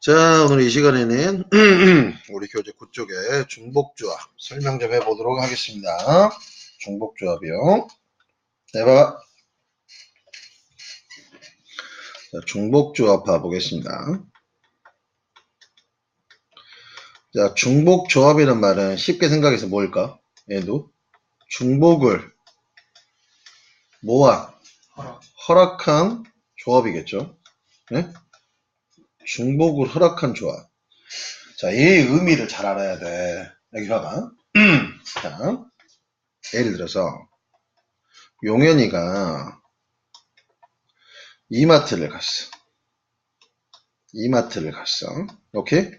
자, 오늘 이 시간에는 우리 교재 9쪽에 중복조합 설명 좀 해보도록 하겠습니다. 중복조합이요. 해봐. 자, 중복조합 봐보겠습니다. 자, 중복조합이란 말은 쉽게 생각해서 뭘까? 얘도 중복을 모아 허락한 조합이겠죠. 네? 중복을 허락한 조합. 자, 얘의 의미를 잘 알아야 돼. 여기 봐봐. 자, 예를 들어서 용현이가 이마트를 갔어. 이마트를 갔어. 오케이?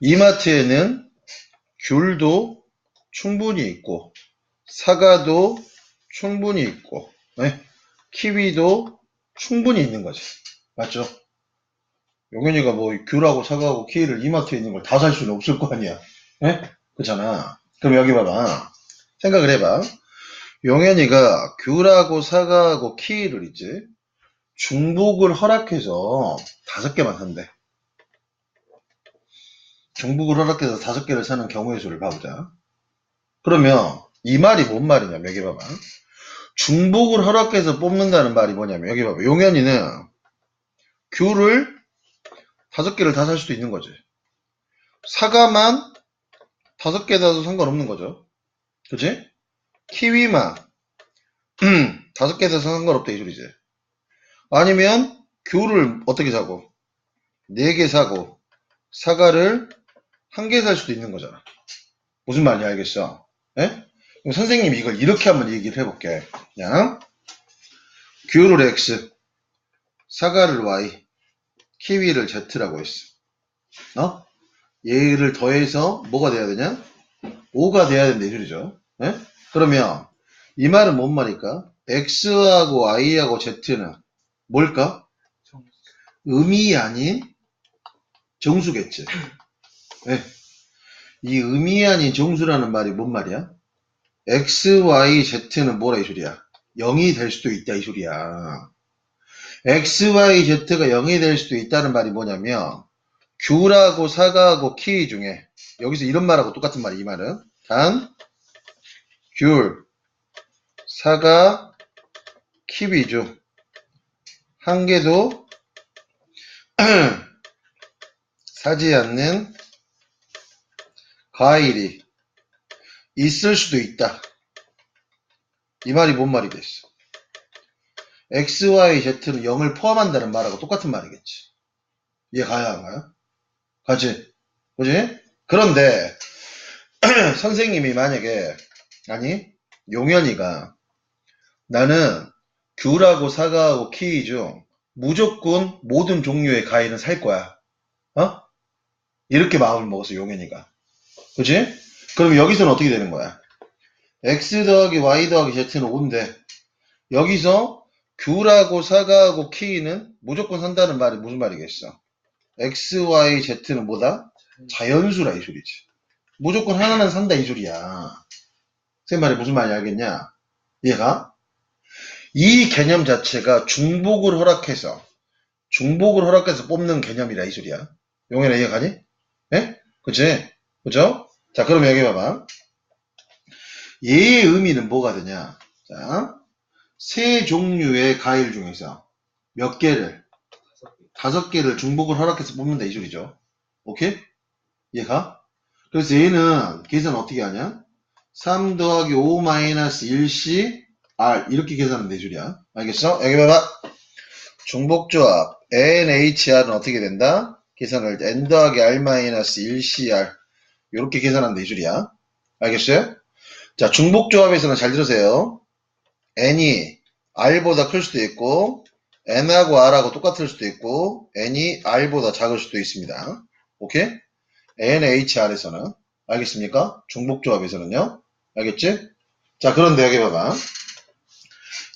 이마트에는 귤도 충분히 있고 사과도 충분히 있고 네? 키위도 충분히 있는 거지. 맞죠? 용현이가 뭐 귤하고 사과하고 키위를 이마트에 있는 걸 다 살 수는 없을 거 아니야. 예? 그렇잖아. 그럼 여기 봐봐. 생각을 해봐. 용현이가 귤하고 사과하고 키위를 있지. 중복을 허락해서 다섯 개만 산대. 중복을 허락해서 다섯 개를 사는 경우의 수를 봐보자. 그러면 이 말이 뭔 말이냐면 여기 봐봐. 중복을 허락해서 뽑는다는 말이 뭐냐면 여기 봐봐. 용현이는 귤을 다섯 개를 다 살 수도 있는 거지. 사과만 다섯 개 사도 상관없는 거죠. 그치? 키위만 음, 다섯 개 사서 상관없다 이 소리지. 아니면 귤을 어떻게 사고 네 개 사고 사과를 한 개 살 수도 있는 거잖아. 무슨 말인지 알겠어? 예? 그럼 선생님이 이걸 이렇게 한번 얘기를 해볼게. 그냥 귤을 X, 사과를 Y, 키위를 Z라고 했어. 어? 얘를 더해서 뭐가 돼야 되냐? 5가 돼야 된다 이 소리죠. 예? 그러면 이 말은 뭔 말일까? X하고 Y하고 Z는 뭘까? 음이 아닌 정수겠지. 예. 이 음이 아닌 정수라는 말이 뭔 말이야? X, Y, Z는 뭐라 이 소리야? 0이 될 수도 있다 이 소리야. X, Y, Z가 0이 될 수도 있다는 말이 뭐냐면 귤하고 사과하고 키위 중에 여기서 이런 말하고 똑같은 말이 이 말은 단, 귤, 사과, 키위 중 한 개도 사지 않는 과일이 있을 수도 있다. 이 말이 뭔 말이겠어? X, Y, Z는 0을 포함한다는 말하고 똑같은 말이겠지. 이해 가야 안 가요? 가지? 그지? 그런데 선생님이 만약에 아니 용현이가 나는 귤하고 사과하고 키위 중 무조건 모든 종류의 과일은 살 거야. 어? 이렇게 마음을 먹었어 용현이가. 그지? 그럼 여기서는 어떻게 되는 거야? x 더하기 y 더하기 z는 5인데 여기서 귤하고 사과하고 키위는 무조건 산다는 말이 무슨 말이겠어? x, y, z는 뭐다? 자연수라 이 소리지. 무조건 하나는 산다 이 소리야. 제 말이 무슨 말인지 알겠냐? 얘가 이 개념 자체가 중복을 허락해서 중복을 허락해서 뽑는 개념이라 이 소리야. 용현아 이해가니? 예? 그치? 그죠? 자, 그럼 여기 봐봐. 얘의 의미는 뭐가 되냐? 자, 세 종류의 과일 중에서 몇 개를, 다섯 개를 중복을 허락해서 뽑는다 이 소리죠. 오케이? 이해가? 그래서 얘는 계산 어떻게 하냐? 3 더하기 5 마이너스 1C R 이렇게 계산하면 이 소리야. 알겠어? 여기 봐봐. 중복조합 NHR은 어떻게 된다? 계산할 때 N 더하기 R 마이너스 1CR 이렇게 계산한다 이 소리야. 알겠어요? 자, 중복조합에서는 잘 들으세요. N이 r보다 클 수도 있고 n하고 r하고 똑같을 수도 있고 n이 r보다 작을 수도 있습니다. 오케이? nhr에서는 알겠습니까? 중복조합에서는요. 알겠지? 자, 그런데 여기 봐봐.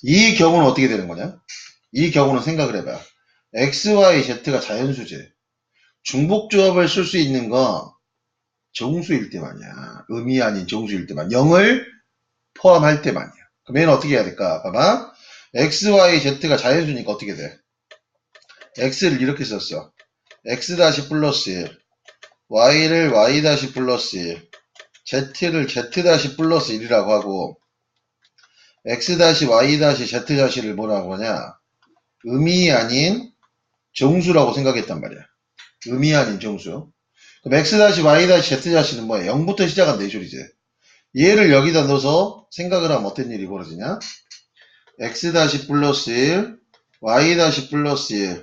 이 경우는 어떻게 되는 거냐? 이 경우는 생각을 해봐. x, y, z가 자연수지. 중복조합을 쓸 수 있는 건 정수일 때만이야. 음이 아닌 정수일 때만. 0을 포함할 때만이야. 그럼 얘는 어떻게 해야 될까? 봐봐. x, y, z가 자연수니까 어떻게 돼? x를 이렇게 썼어. x 다시 플러스 1, y를 y 다시 플러스 1, z를 z 다시 플러스 1이라고 하고, x 다시 y 다시 z 다시를 뭐라고 하냐? 음이 아닌 정수라고 생각했단 말이야. 음이 아닌 정수. 그럼 x 다시 y 다시 z 다시는 뭐야? 0부터 시작한 네 줄이지. 얘를 여기다 넣어서 생각을 하면 어떤 일이 벌어지냐? x 다시 플러스 1, y 다시 플러스 1,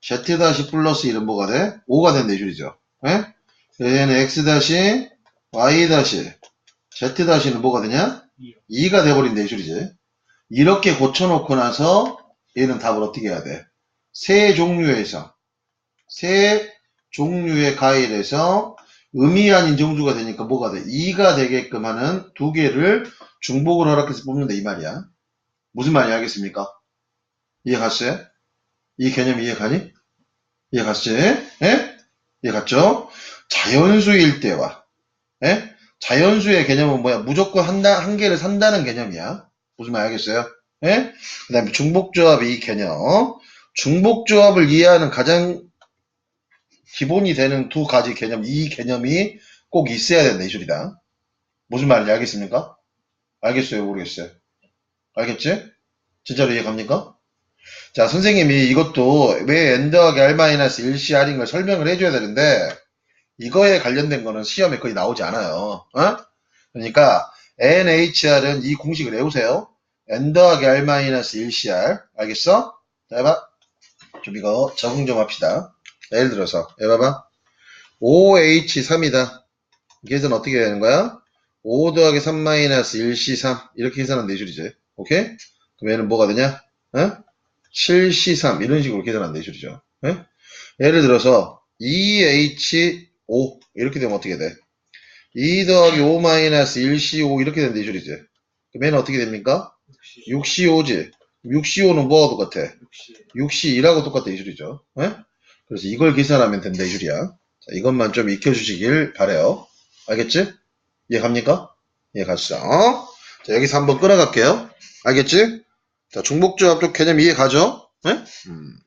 z 다시 플러스 1은 뭐가 돼? 5가 된네 줄이죠. 예? 얘는 x 다시 y 다시 z 다시는 뭐가 되냐? 2가 돼버린 네 줄이지. 이렇게 고쳐놓고 나서 얘는 답을 어떻게 해야 돼? 세 종류에서 세 종류의 가일에서 아닌 정수가 되니까 뭐가 돼? 2가 되게끔 하는 두 개를 중복을 허락해서 뽑는다 이 말이야. 무슨 말인지 알겠습니까? 이해 갔어요? 이 개념 이해 가니? 이해 갔지? 예? 이해 갔죠? 자연수일 때와 예? 자연수의 개념은 뭐야? 무조건 한다, 한 개를 산다는 개념이야. 무슨 말 알겠어요? 예? 그 다음에 중복조합의 이 개념. 중복조합을 이해하는 가장 기본이 되는 두 가지 개념, 이 개념이 꼭 있어야 된다, 이 줄이다. 무슨 말인지 알겠습니까? 알겠어요? 모르겠어요? 알겠지? 진짜로 이해 갑니까? 자, 선생님이 이것도 왜 n 더하기 r-1CR인 걸 설명을 해줘야 되는데, 이거에 관련된 거는 시험에 거의 나오지 않아요. 어? 그러니까, NHR은 이 공식을 외우세요. n 더하기 r-1CR. 알겠어? 자, 해봐. 좀 이거 적응 좀 합시다. 예를 들어서, 해봐봐. 5H3이다. 계산 어떻게 되는 거야? 5 더하기 3-1C3. 이렇게 계산하면 네 줄이지. 오케이? 그럼 얘는 뭐가 되냐? 어? 7C3. 이런 식으로 계산하면 네 줄이죠. 예? 예를 들어서, 2H5. 이렇게 되면 어떻게 돼? 2 더하기 5-1C5. 이렇게 되면 네 줄이지. 그럼 얘는 어떻게 됩니까? 6C5지. 6C5는 뭐하고 똑같아? 6C2라고 똑같아, 이 줄이죠. 예? 그래서 이걸 계산하면 된다, 이 줄이야. 자, 이것만 좀 익혀주시길 바래요 알겠지? 이해 갑니까? 이해 갔어. 어? 자, 여기서 한번 끌어갈게요. 알겠지? 자, 중복조합 쪽 개념 이해 가죠? 예? 음.